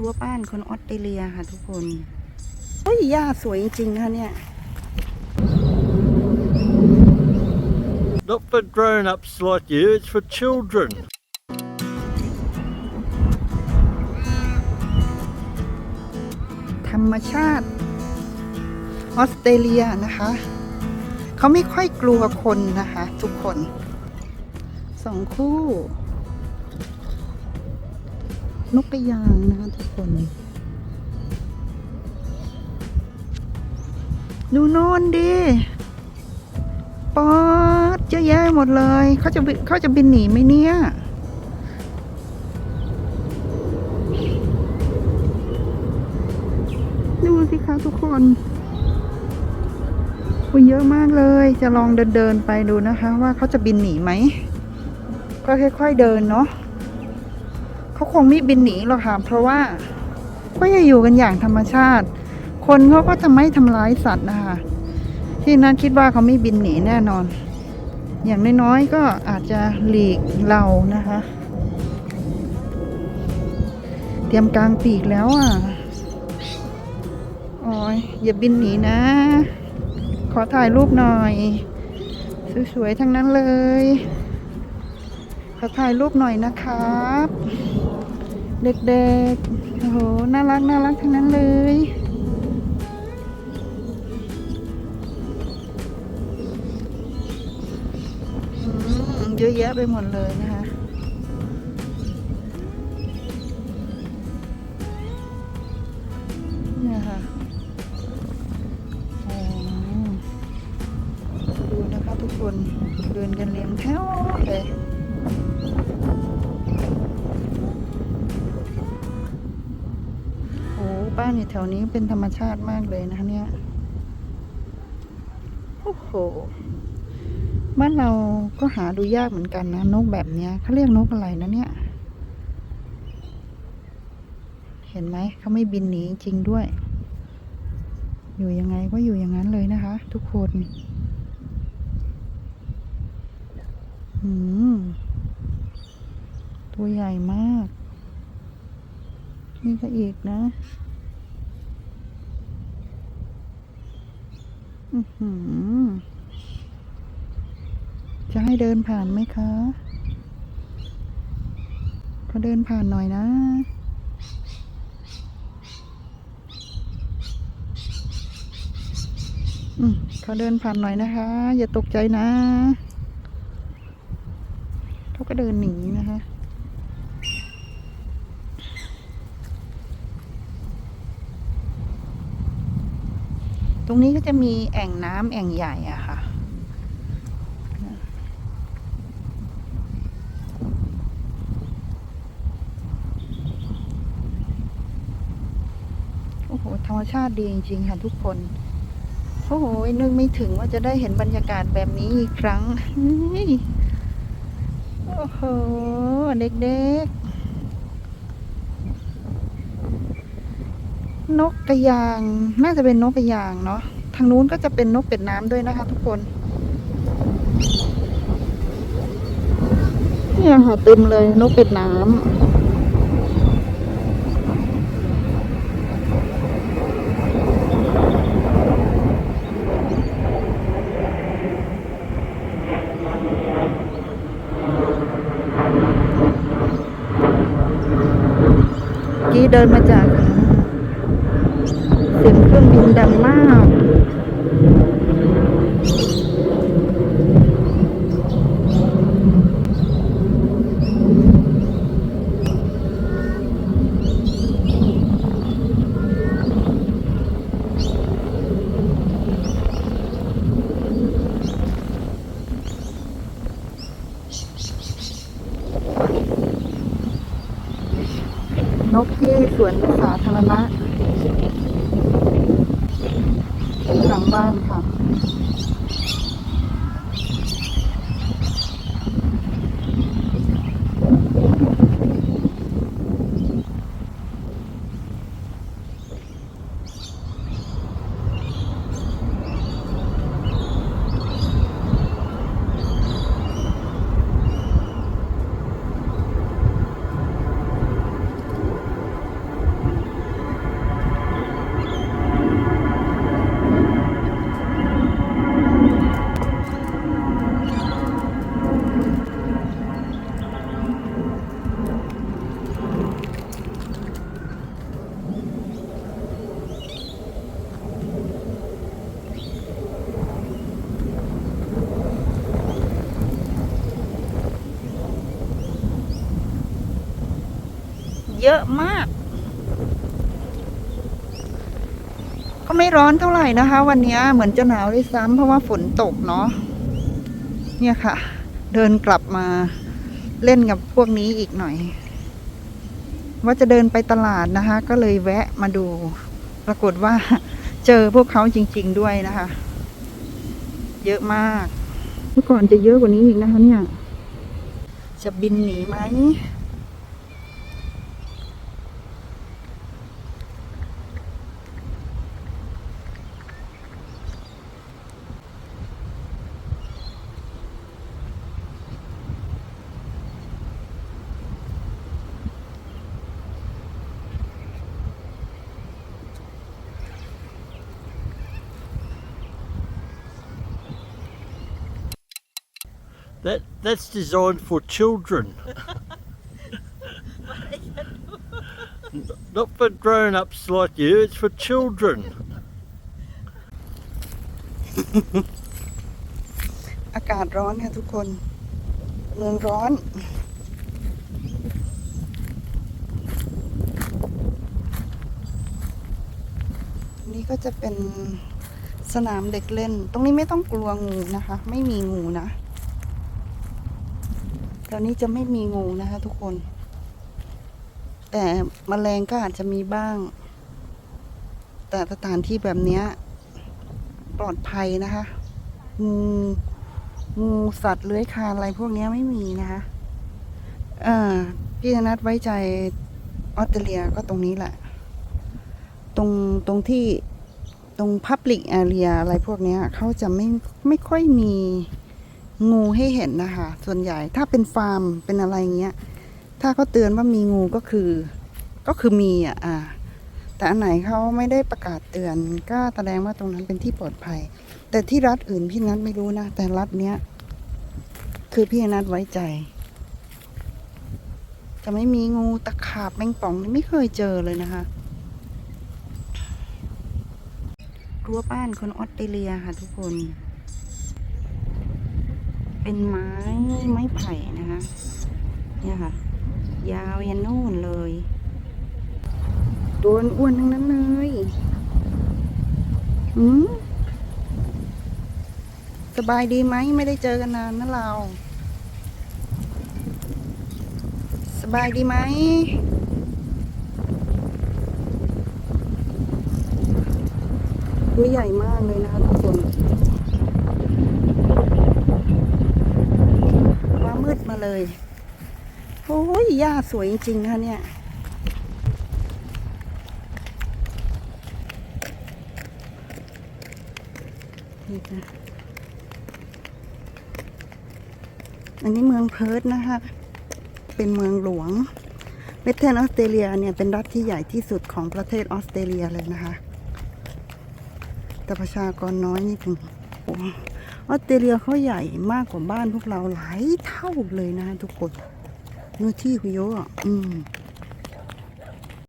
รั้วบ้านคนออสเตรเลียค่ะทุกคนเฮ้ยหญ้าสวยจริงๆนะคะเนี่ย Not for grown ups like you, it's for children. ธรรมชาติออสเตรเลียนะคะ เขาไม่ค่อยกลัวคนนะคะ ทุกคนสองคู่ นกกระยางนะคะทุกคน ดูโน่นดิป๊อดเยอะแยะหมดเลยเขาจะบิเขาจะบินหนีไหมเนี่ยดูสิคะทุกคนโอ้ยเยอะมากเลย จะลองเดินเดินไปดูนะคะ ว่าเขาจะบินหนีไหม ก็ค่อย ๆเดินเนาะ เขาคงไม่บินหนีหรอกค่ะ เพราะว่าก็จะอยู่กันอย่างธรรมชาติ คนเขาก็จะไม่ทำร้ายสัตว์นะคะ ที่นัทคิดว่าเขาไม่บินหนีแน่นอน อย่างน้อยๆก็อาจจะหลีกเรานะคะ เตรียมกลางปีกแล้วอะโอ้ยอย่าบินหนีนะ ขอถ่ายรูปหน่อย สวยๆทั้งนั้นเลย ขอถ่ายรูปหน่อยนะครับ เด็กๆ โอ้โห น่ารักน่ารักทั้งนั้นเลยอืมเยอะแยะไปหมดเลยนะคะเนี่ยค่ะอ๋อดูนะคะทุกคน เดินกันเรียงแถวเลย โอ้บ้านอยู่แถวนี้เป็นธรรมชาติมากเลยนะคะเนี่ย โอ้โห บ้านเราก็หาดูยากเหมือนกันนะ นกแบบเนี้ยเขาเรียกนกอะไรนะเนี่ย เห็นไหม เขาไม่บินหนีจริงด้วย อยู่ยังไงก็อยู่อย่างนั้นเลยนะคะ ทุกคนอืมตัวใหญ่มาก นี่ก็อีกนะ อือหือ จะให้เดินผ่านไหมคะก็เดินผ่านหน่อยนะอืมเขาเดินผ่านหน่อยนะคะ อย่าตกใจนะ เขาก็เดินหนีนะคะ รงนี้ก็จะมีแอ่งน้ำแอ่งใหญ่อะค่ะ โอ้โห ธรรมชาติดีจริงๆค่ะทุกคน โอ้โห นึกไม่ถึงว่าจะได้เห็นบรรยากาศแบบนี้อีกครั้ง โอ้โห เด็กๆ นกกระยาง น่าจะเป็นนกกระยางเนาะทางนู้นก็จะเป็นนกเป็ดน้ำด้วยนะคะทุกคนเนี่ยค่ะเต็มเลยนกเป็ดน้ำกี้เดินมาจาก เสียงเครื่องบินดังมากนกที่สวนสาธารณะ หลังบ้านค่ะ เยอะมาก ก็ไม่ร้อนเท่าไหร่นะคะ วันนี้เหมือนจะหนาวด้วยซ้ำเพราะว่าฝนตกเนาะเนี่ยค่ะ เดินกลับมาเล่นกับพวกนี้อีกหน่อย ว่าจะเดินไปตลาดนะคะ ก็เลยแวะมาดู ปรากฏว่าเจอพวกเขาจริง ๆด้วยนะคะ เยอะมาก เมื่อก่อนจะเยอะกว่านี้อีกนะคะเนี่ย จะบินหนีไหม That that's designed for children. N- Not for grown-ups like you. It's for children. อากาศร้อนค่ะทุกคน เมืองร้อน นี่ก็จะเป็นสนามเด็กเล่น ตรงนี้ไม่ต้องกลัวงูนะคะ ไม่มีงูนะ ตอนนี้จะไม่มีงูนะคะ ทุกคน แต่มแมลงก็อาจจะมีบ้าง แต่สถานที่แบบนี้ปลอดภัยนะคะ งูงูสัตว์เลื้อยคลานอะไรพวกนี้ไม่มีนะคะเอ่าพี่นัดไว้ใจออสเตรเลียก็ตรงนี้แหละ ตรงตรงที่ตรง Public Area อะไรพวกนี้เขาจะไม่ไม่ค่อยมี งูให้เห็นนะคะ ส่วนใหญ่ถ้าเป็นฟาร์มเป็นอะไรเงี้ย ถ้าเขาเตือนว่ามีงูก็คือ ก็คือมีอะอ่าแต่อันไหนเขาไม่ได้ประกาศเตือนก็แสดงว่าตรงนั้นเป็นที่ปลอดภัย แต่ที่รัฐอื่นพี่นัทไม่รู้นะ แต่รัฐเนี้ย คือพี่นัทไว้ใจ จะไม่มีงูตะขาบแมงป่องไม่เคยเจอเลยนะคะรั้วบ้านคนออสเตรเลียค่ะทุกคน เป็นไม้ไม้ไผ่นะคะ เนี่ยค่ะ ยาวยันนู่นเลยตัวอ้วนทั้งนั้นเลยอืมสบายดีไหมไม่ได้เจอกันนานนะเรา สบายดีไหมตัวใหญ่มากเลยนะคะทุกคนมามืดมา เลยโอ้ยหญ้าสวยจริงๆนะคะเนี่ยนี่ค่ะอันนี้เมืองเพิร์ธนะคะ เป็นเมืองหลวงเวสเทิร์นออสเตรเลียเนี่ยเป็นรัฐที่ใหญ่ที่สุดของประเทศออสเตรเลียเลยนะคะ แต่ประชากรน้อยนิดหนึ่งโอ้ ออสเตรเลียเขาใหญ่มากกว่าบ้านพวกเราหลายเท่าเลยนะทุกคนเนื้อที่เขาเยอะอะอืม